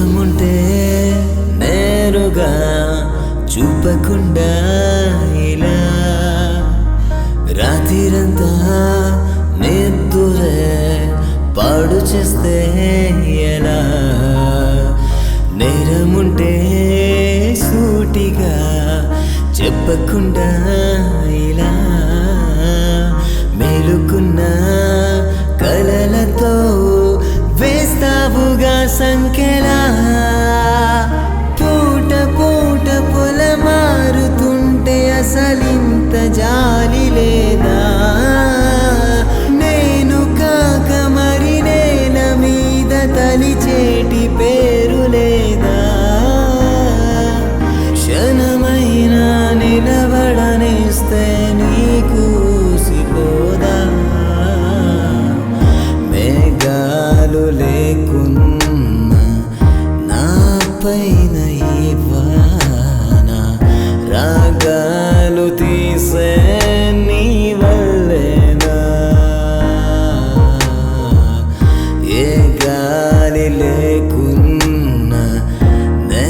సుఖముంటే నేరుగా చూపకుండా ఇలా రాత్రిరంతా నిద్దురే పాడు చేస్తే ఎలా? నేరముంటే సూటిగా చెప్పకుండా అసలింత జాలి లేదా? నేను కాక మరి నేల మీద తలిచేటి పేరు లేదా? క్షణమైనా నిలబడనిస్తే నీకు సిపోదా మేఘాలు లేకున్నా నా లేకున్నా నే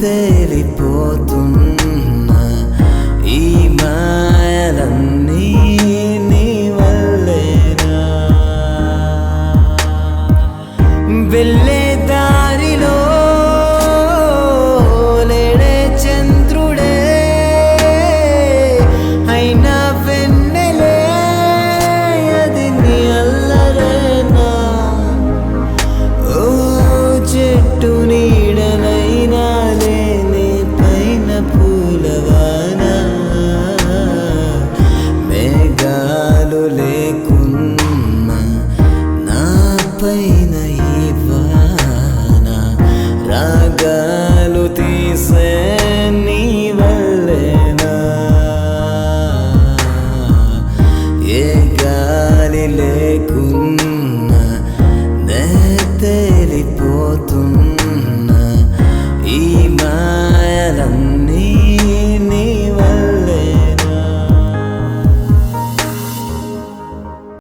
తేలిపోతున్నా. వాన రాగాలు తీసే నీ వల్లేనా? ఏ గాలి లేకుండా